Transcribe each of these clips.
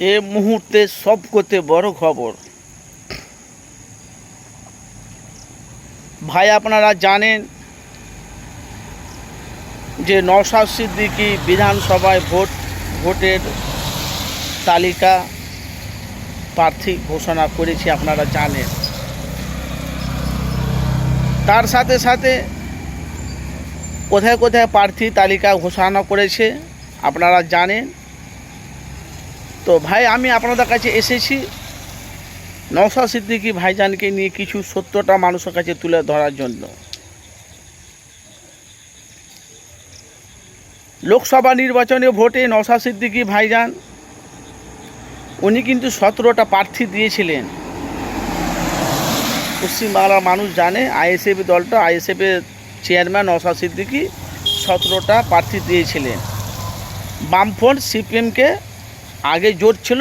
এ মুহূর্তে সব করতে বড় খবর। ভাই, আপনারা জানেন যে নওশাদ সিদ্দিকী বিধানসভায় ভোট, ভোটের তালিকা প্রার্থী ঘোষণা করেছি, আপনারা জানেন। তার সাথে সাথে কোথায় কোথায় প্রার্থী তালিকা ঘোষণা করেছে, আপনারা জানেন। তো ভাই, আমি আপনাদের কাছে এসেছি। নওশা সিদ্দিকী ভাইজানকে নিয়ে কিছু সত্যটা মানুষের কাছে তুলে ধরার জন্য। লোকসভা নির্বাচনে ভোটে নওশা সিদ্দিকী ভাইজান, উনি কিন্তু সতেরোটা প্রার্থী দিয়েছিলেন। পশ্চিমবাংলার মানুষ জানে, আইএসএফ দলটা আইএসএফের চেয়ারম্যান নওশা সিদ্দিকী সতেরোটা প্রার্থী দিয়েছিলেন। বামফ্রন্ট সিপিএমকে আগে জোট ছিল,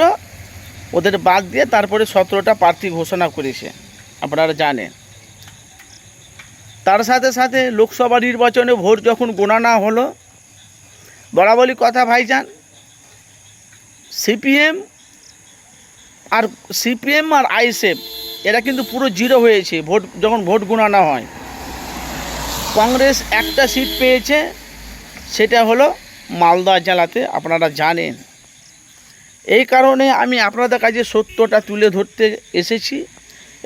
ওদের বাদ দিয়ে তারপরে সতেরোটা প্রার্থী ঘোষণা করেছে, আপনারা জানেন। তার সাথে সাথে লোকসভা নির্বাচনে ভোট যখন গোনানা হলো, বরাবরই কথা ভাইজান, সিপিএম আর সিপিএম আর আইএসএফ, এরা কিন্তু পুরো জিরো হয়েছে ভোট, যখন ভোট গোনানো হয়। কংগ্রেস একটা সিট পেয়েছে, সেটা হলো মালদা জেলাতে, আপনারা জানেন। এই কারণে আমি আপনাদের কাছে সত্যটা তুলে ধরতে এসেছি।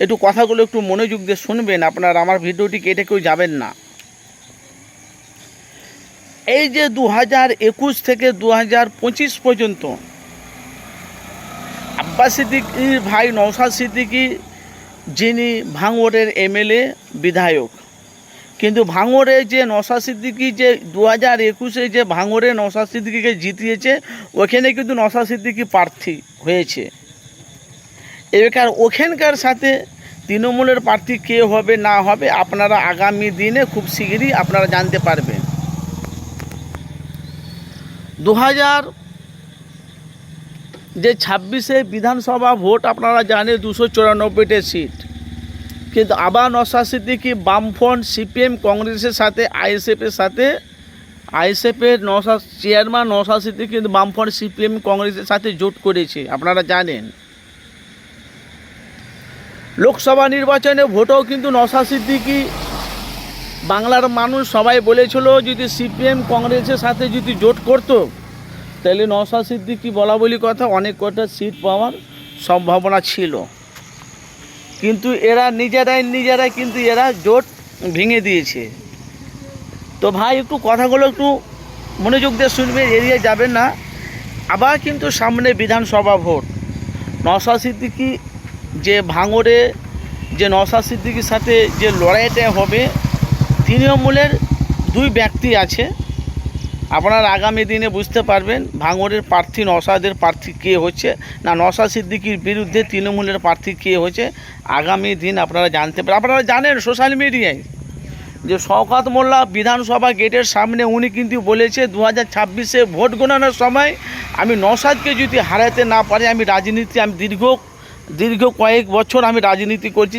একটু কথাগুলো একটু মনোযোগ দিয়ে শুনবেন, আপনারা আমার ভিডিওটি কেটে কেউ যাবেন না। এই যে দু একুশ থেকে দু পঁচিশ পর্যন্ত, আব্বাস সিদ্দিকির ভাই নৌসাদ সিদ্দিকি, যিনি ভাঙড়ের এমএলএ, বিধায়ক। কিন্তু ভাঙরে যে নশা সিদ্দিকি যে দু হাজার একুশে যে ভাঙরে নশা সিদ্দিকিকে জিতিয়েছে, ওখানে কিন্তু নশা সিদ্দিকি প্রার্থী হয়েছে। এবার ওখানকার সাথে তৃণমূলের প্রার্থী কে হবে, না হবে, আপনারা আগামী দিনে খুব শীঘ্রই আপনারা জানতে পারবেন। দু হাজার যে ছাব্বিশে বিধানসভা ভোট, আপনারা জানেন দুশো চুরানব্বইটা সিট। কিন্তু আবার নশা সিদ্দিকি বামফ্রন্ট সিপিএম কংগ্রেসের সাথে, আইএসএফের সাথে, আইএসএফের নশা চেয়ারম্যান নশা সিদ্দিকি কিন্তু বামফ্রন্ট সিপিএম কংগ্রেসের সাথে জোট করেছে, আপনারা জানেন। লোকসভা নির্বাচনে ভোটও কিন্তু নশা সিদ্দিকি বাংলার মানুষ সবাই বলেছিল যদি সিপিএম কংগ্রেসের সাথে যদি জোট করতো, তাহলে নশা সিদ্দিকি বলা বলি কথা, অনেক কটা সিট পাওয়ার সম্ভাবনা ছিল। কিন্তু এরা নিজেরাই নিজেরাই কিন্তু এরা জোট ভেঙে দিয়েছে। তো ভাই, একটু কথাগুলো একটু মনোযোগ দিয়ে শুনবে, এড়িয়ে যাবেন না। আবার কিন্তু সামনে বিধানসভা ভোট। নশা সিদ্দিকি যে ভাঙড়ে, যে নশা সিদ্দিকির সাথে যে লড়াইটা হবে তৃণমূলের দুই ব্যক্তি আছে। আপনারা আগামী দিনে বুঝতে পারবেন ভাঙড়ের প্রার্থী নসাদের প্রার্থী কে হচ্ছে। না নসা সিদ্দিকির বিরুদ্ধে তৃণমূলের প্রার্থী কে হচ্ছে, আগামী দিন আপনারা জানতে পারেন আপনারা জানেন সোশ্যাল মিডিয়ায় যে শওকাত মোল্লা বিধানসভা গেটের সামনে উনি কিন্তু বলেছে দু হাজার ছাব্বিশে ভোট গণনার সময় আমি নসাদকে যদি হারাতে না পারি, আমি রাজনীতি, আমি দীর্ঘ দীর্ঘ কয়েক বছর আমি রাজনীতি করছি।